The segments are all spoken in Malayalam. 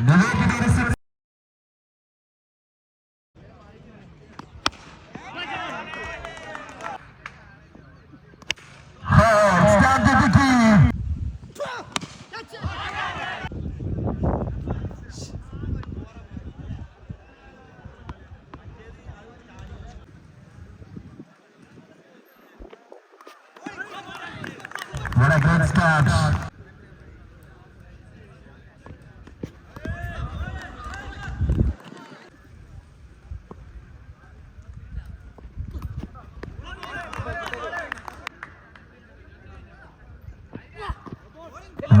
نزول كبير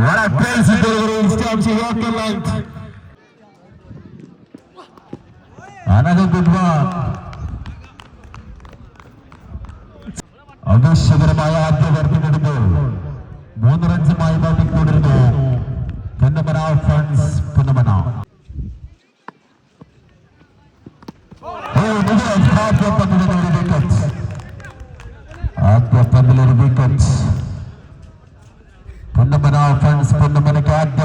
What a crazy delivery in terms of Yorker length. Another good one. ആവേശകരമായ ആദ്യ വർക്കിനെടുത്ത് മൂന്ന് റൺസുമായി ബാറ്റിംഗ് തുടരുന്നു പുന്നമന ഫണ്ട്സ് പുന്നമന ഓ, മികച്ച ആദ്യ പന്തിൽ ഒരു വിക്കറ്റ് ആദ്യ പന്തിൽ ഒരു വിക്കറ്റ് പുന്നമന ഫണ്ട്സ് പുന്നമനയ്ക്ക് ആദ്യ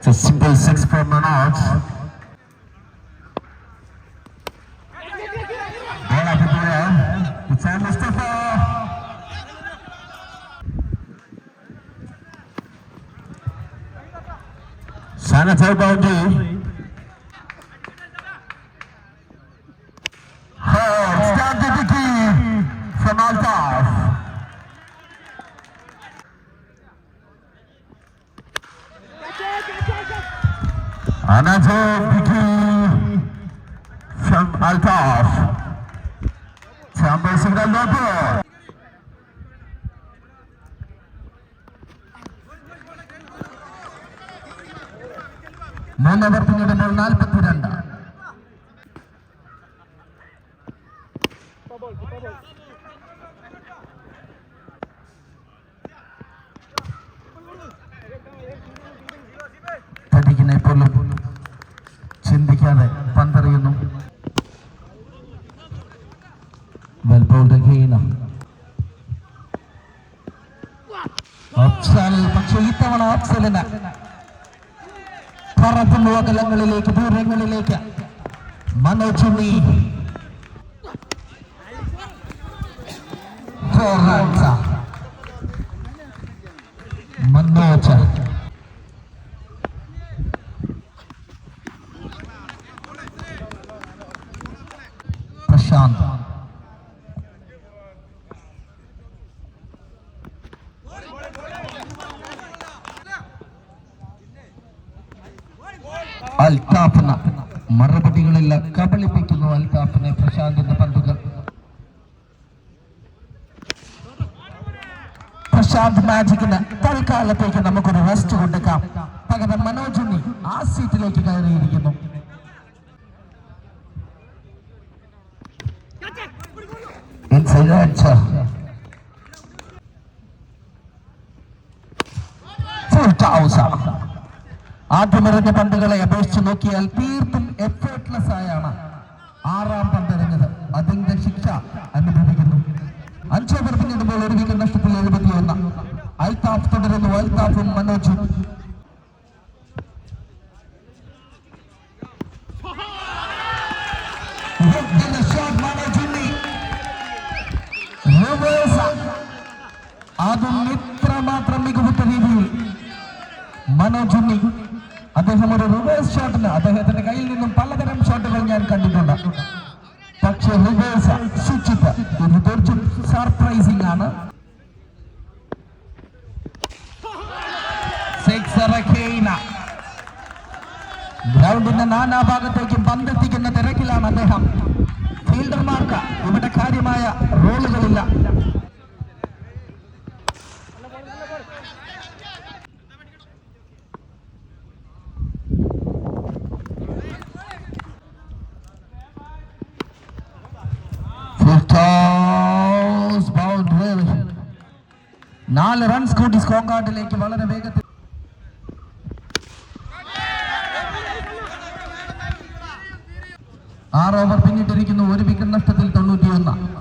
It's a simple six for Manoj. Bola Pipura. It's Mustafa. Another Vicky from Altaf. Chamber signal number. മൂന്നവർ പിന്നിടുമ്പോൾ നാൽപ്പത്തിരണ്ട് ചിന്തിക്കാതെ പന്തറിയുന്നു. പക്ഷേ അകലങ്ങളിലേക്ക് ദൂരങ്ങളിലേക്ക് മനോജ് ഉണ്ണി. Runs. മനോജ് പ്രശാന്ത് അൽതാഫിന് മറുപടികളില്ല. കബളിപ്പിക്കുന്നു അൽതാഫിനെ പ്രശാന്തിന്റെ പന്തുകൾ. പ്രശാന്ത് മാജിക്കിന് തൽക്കാലത്തേക്ക് നമുക്കൊരു റെസ്റ്റ് കൊടുക്കാം. പകരം മനോജ് ആ സീറ്റിലേക്ക് കയറിയിരിക്കുന്നു. ഫുൾ ടൗസാ. ആദ്യമെറിഞ്ഞ പന്തുകളെ അപേക്ഷിച്ച് നോക്കിയാൽ തീർത്തും എഫേർട്ട്ലെസ് ആയാണ്. ആറാം പന്തെറിഞ്ഞത് അതിന്റെ ശിക്ഷ അനുഭവിക്കുന്നു. അഞ്ചോവർ പിന്നിടുമ്പോൾ ഒരു വിക്കറ്റ് നഷ്ടത്തിൽ എഴുപത്തിയൊന്ന്. ഐതാഫ് തുടരുന്നു. അൽതാഫും അദ്ദേഹം ഒരു റിവേഴ്സ് ഷോട്ടിന് അദ്ദേഹത്തിന്റെ കയ്യിൽ നിന്നും പലതരം ഷോട്ടുകൾ ഞാൻ കണ്ടിട്ടുണ്ട്. പക്ഷെ റിവേഴ്സ് ഇത് തീർച്ചും സർപ്രൈസിംഗ് ആണ്. ഗ്രൗണ്ടിന്റെ നാനാഭാഗത്തേക്കും പന്തെത്തിക്കുന്ന തിരക്കിലാണ് അദ്ദേഹം. ഫീൽഡർമാർക്ക് ഇവിടെ കാര്യമായ റോളുകളില്ല നാല് റൺസ് കൂട്ടി സ്കോങ്കാട്ടിലേക്ക് വളരെ വേഗത്തിൽ. ആറ് ഓവർ പിന്നിട്ടിരിക്കുന്നു. ഒരു വിക്കറ്റ് നഷ്ടത്തിൽ തൊണ്ണൂറ്റിയൊന്ന്.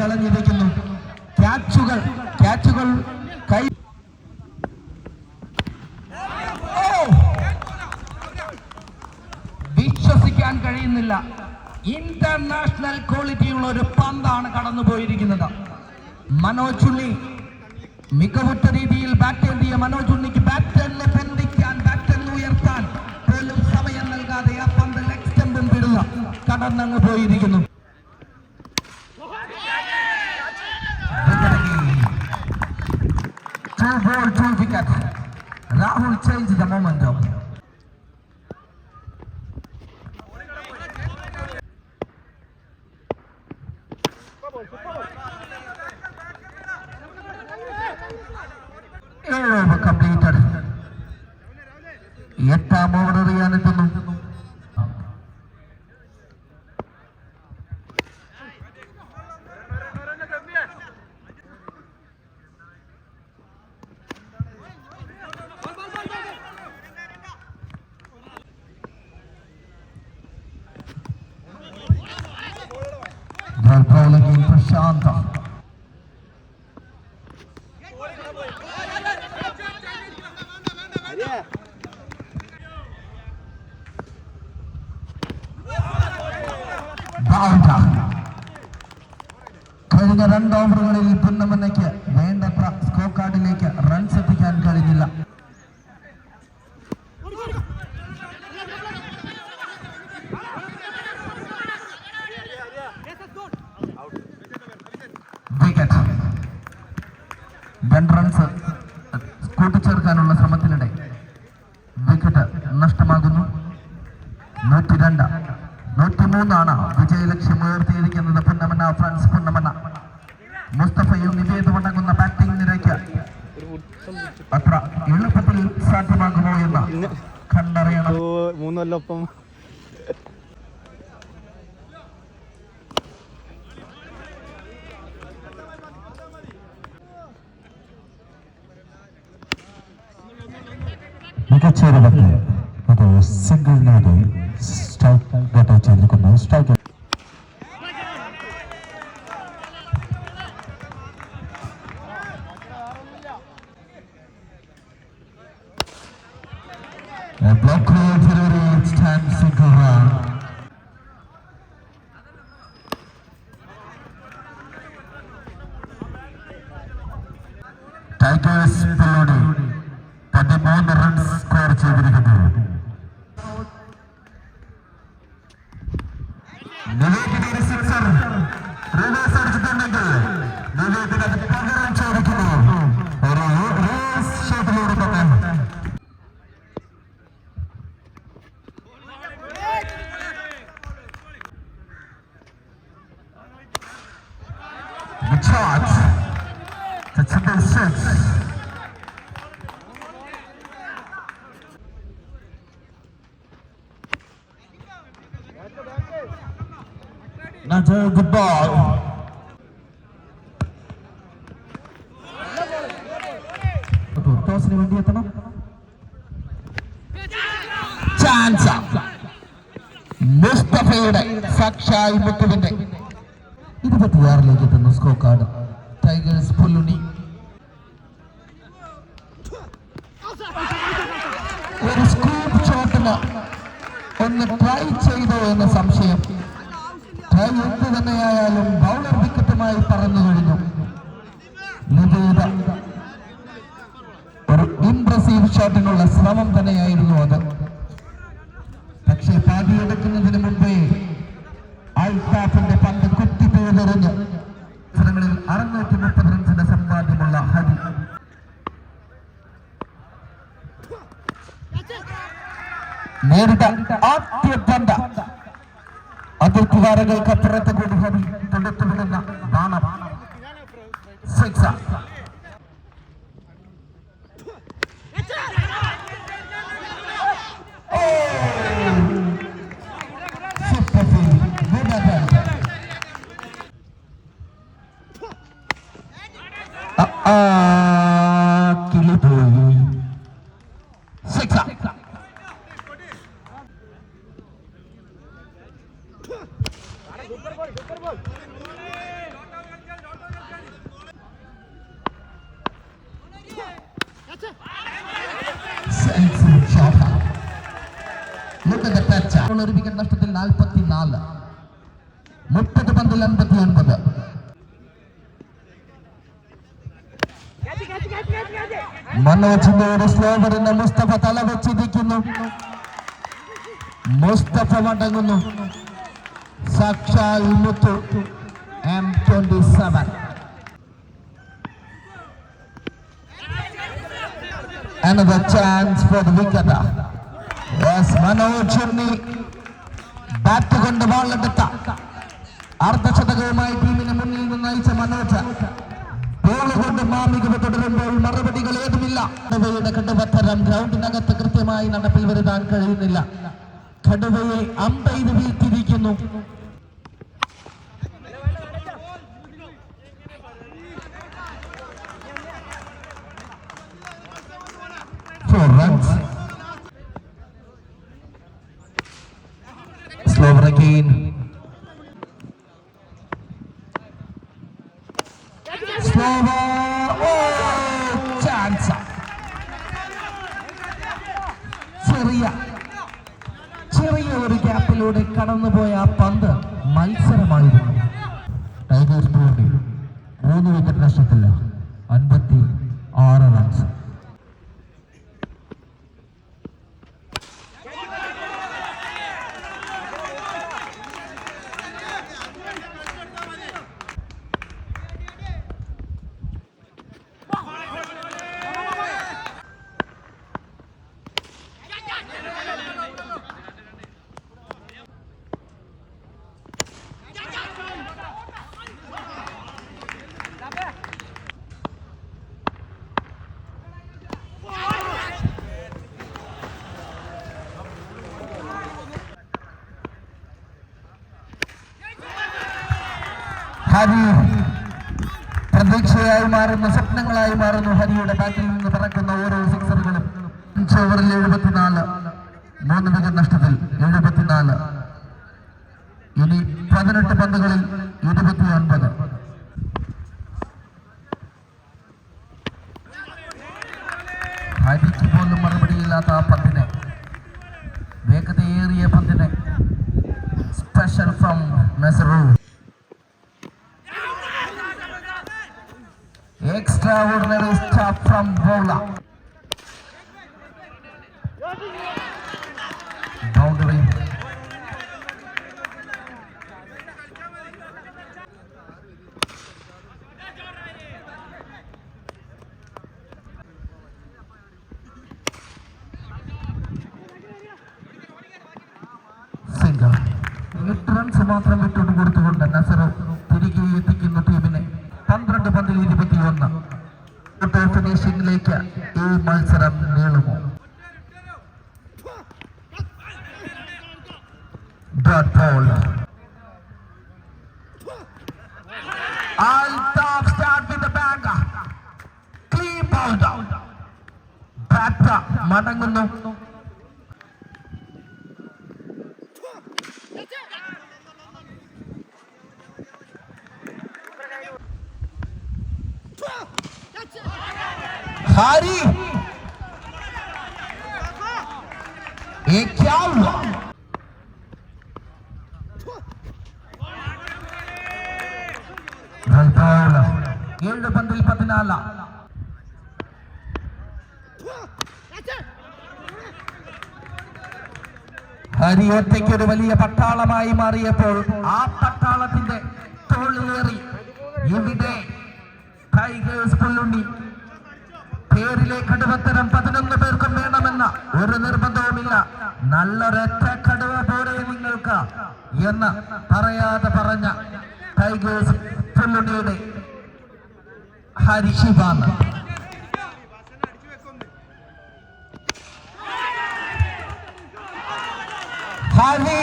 കളഞ്ഞിരിക്കുന്നു ക്യാച്ചുകൾ ക്യാച്ചുകൾ കൈ വിശ്വസിക്കാൻ കഴിയുന്നില്ല. ഇന്റർനാഷണൽ ക്വാളിറ്റിയുള്ള ഒരു പന്താണ് കടന്നു പോയിരിക്കുന്നത് മനോജ് ഉണ്ണി മികവുറ്റ രീതിയിൽ ബാറ്റ് എഴുതിയ മനോജ് ഉണ്ണിക്ക് ബാറ്ററിനെ ബന്ധിക്കാൻ ഉയർത്താൻ പോലും സമയം നൽകാതെ ആ പന്ത് ലെഗ് സ്റ്റംപും കടന്നങ്ങ് പോയിരിക്കുന്നു. Santa. están las മികച്ച ഒരു സിംഗിൾ നേടി സ്ട്രൈക്ക് ഗട്ട് ചെയ്തിരിക്കുന്നു strike delivery, it's time Tigers പതിമൂന്ന് റൺസ് സ്കോർ ചെയ്തിരിക്കുന്നു നിവേദിന് ഒരു സിക്സർ റിവേഴ്സ് അടിച്ചിട്ടുണ്ടെങ്കിൽ നിവേദിന് അത് പകരം ചോദിക്കുന്നു ഒരു റിവേഴ്സ് ഷോട്ടിലൂടെ തന്നെ The charge. The triple six. Another goodbye. ball. ടോസിന് വേണ്ടി എത്തണം ചാൻസ് മുസ്തഫയുടെ മുത്തുവിന്റെ ഇരുപത്തിയാറിലേക്ക് എത്തുന്നു സ്കോ കാർഡ് ടൈഗേഴ്സ് പുല്ലുണി ഒരു സ്കൂപ്പ് ഷോട്ടിന് ഒന്ന് ട്രൈ ചെയ്തോ എന്ന സംശയം. ട്രൈ എന്ത് തന്നെയായാലും ബൗളർ വിക്കറ്റുമായി പറന്നു കഴിഞ്ഞു. നിവേദ. ഒരു ഇംപ്രസീവ് ഷോട്ടിനുള്ള ശ്രമം തന്നെയായിരുന്നു അത്. പക്ഷേ പാതിയെടുക്കുന്നതിന് മുമ്പേ അൽത്താഫിന്റെ പന്ത് കുത്തി പിഴുതെറിഞ്ഞ് മത്സരങ്ങളിൽ അറുന്നൂറ്റി മുപ്പത് റൺസിന്റെ സമ്പാദ്യമുള്ള ഹരി. നേരിട്ട ആദ്യ അതിർത്തിവാരങ്ങൾക്കപ്പുറത്ത് കൂടി ഹരി തൊടുത്തു വിടുന്ന ബാണം നഷ്ടത്തിൽ മുസ്തഫ തല വെച്ചിരിക്കുന്നു മുസ്തഫ മടങ്ങുന്നു സാക്ഷാൽ Muthu M twenty seven Another chance for the wicket. Yes, Manoj Unni bat കൊണ്ട് ബോളെടുത്ത അർദ്ധശതകവുമായി ടീമിനെ മുന്നിൽ നിന്ന് നയിച്ച മനോജ്. ബോൾ കൊണ്ട് മാമികവ് തുടരുമ്പോൾ മറുപടികൾ ഏതുമില്ല. കടുവയുടെ കടുവത്തരം ഗ്രൗണ്ടിനകത്ത് കൃത്യമായി നടപ്പിൽ വരുത്താൻ കഴിയുന്നില്ല. കടുവയെ അമ്പെയ്ത് വീഴ്ത്തിരിക്കുന്നു Chance. ചെറിയ ചെറിയ ഒരു ഗ്യാപ്പിലൂടെ കടന്നുപോയ ആ പന്ത് മത്സരമായിരുന്നു ടൈഗേഴ്സ് ബോർഡിൽ മൂന്ന് വിക്കറ്റ് നഷ്ടത്തില്ല അൻപത്തി ആറ് റൺസ് ഹരി പ്രതീക്ഷയായി മാറുന്ന സ്വപ്നങ്ങളായി മാറുന്നു ഹരിയുടെ ബാറ്റിൽ നിന്ന് പറക്കുന്ന ഓരോ സിക്സറുകളും ഓവറിൽ എഴുപത്തിനാല്. മൂന്ന് വിക്കറ്റ് നഷ്ടത്തിൽ എഴുപത്തിനാല്. മാത്രം വിട്ടോട്ട് കൊടുത്തുകൊണ്ട് നസർ തിരികെ എത്തിക്കുന്ന ടീമിനെ. പന്ത്രണ്ട് പന്തിൽ ഇരുപത്തിയൊന്ന്. ഫിനിഷിംഗിലേക്ക് ഈ മത്സരം നീളുമോ മടങ്ങുന്നു. ഹരി ഒറ്റയ്ക്ക് ഒരു വലിയ പട്ടാളമായി മാറിയപ്പോൾ ആ പട്ടാളത്തിന്റെ തോളിലേറി. ഇവിടെ ടൈഗേഴ്സ് പുല്ലുണ്ണി. പേരിലെ കടുവത്തരം പതിനൊന്ന് പേർക്കും വേണമെന്ന ഒരു നിർബന്ധവുമില്ല. നല്ലൊരൊറ്റ കടുവ പോലെ നിങ്ങൾക്ക് എന്ന് പറയാതെ പറഞ്ഞ ടൈഗേഴ്സ് പുല്ലുണ്ണിയുടെ ഹരിശിവാണ്. हरी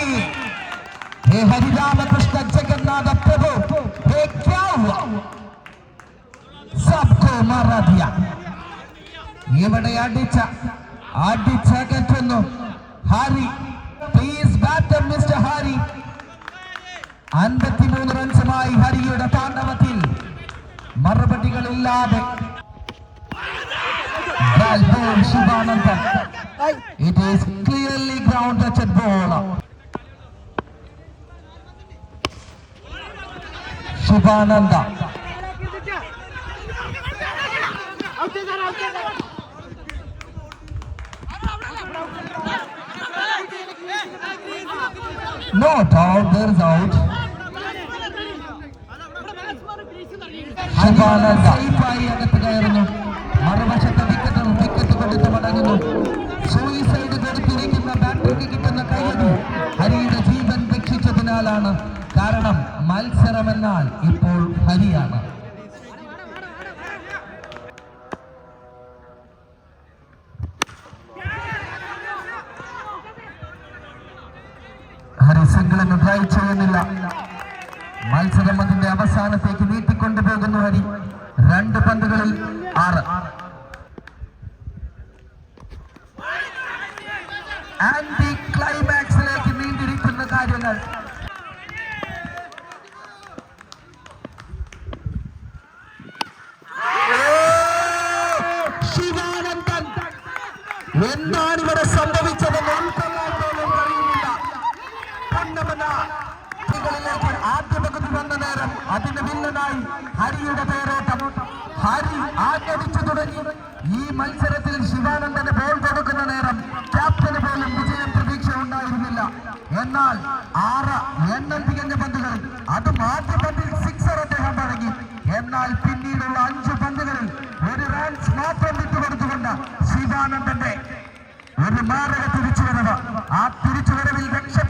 हे हरिरामकृष्ण जगन्नाथ प्रभु ये क्या हुआ सबको मारा दिया ഇവിടെ അടിച്ച അടിച്ചകറ്റുന്നു Harry please batter mister Harry അൻപത്തിമൂന്ന് റൺസുമായി ഹരിയുടെ താണ്ഡവത്തിൽ മറുപടികളില്ലാതെ Well, ball, Sivanandan It is clearly ground touched ball. Sivananda No doubt there is out. Sivananda സേഫായി അകത്ത് കയറുന്നു മറുവശത്തെ വിക്കറ്റ് വിക്കറ്റ് കൊടുത്ത് മടങ്ങുന്നു ബാറ്ററിക്ക് കിട്ടുന്ന കയ്യടി ഹരിയുടെ ജീവൻ രക്ഷിച്ചതിനാലാണ്. കാരണം മത്സരമെന്നാൽ ഇപ്പോൾ ഹരിയാണ്. ഹരി സിംഗിളിന് ട്രൈ ചെയ്യുന്നില്ല. മത്സരം അതിന്റെ അവസാനത്തേക്ക് നീട്ടിക്കൊണ്ടുപോകുന്നു ഹരി. രണ്ട് പന്തുകളിൽ ആറ്. ശിവാനന്ദൻ എന്താണ് ഇവിടെ സംഭവിച്ചതെന്ന് ഉൾക്കൊള്ളാൻ വന്ന നേരം അതിന് ഭിന്നനായി ഹരിയുടെ പേരേറ്റം. ഹരി ആക്രമിച്ചു തുടങ്ങി. ഈ മത്സരത്തിൽ ശിവാനന്ദന് ബോൾ കൊടുക്കുന്ന നേരം ക്യാപ്റ്റന് പോലും വിജയം എന്നാൽ ആറ് എണ്ണം തികഞ്ഞ പന്തുകളിൽ. അതും ആദ്യ പന്തിൽ സിക്സർ അദ്ദേഹം വഴങ്ങി എന്നാൽ പിന്നീടുള്ള അഞ്ച് പന്തുകളിൽ ഒരു റൺസ് മാത്രം വിട്ടുകൊടുത്തുകൊണ്ട് ശിവാനന്ദന്റെ ഒരു മാരക തിരിച്ചുവരവ്. ആ തിരിച്ചുവരവിൽ പൊന്നമന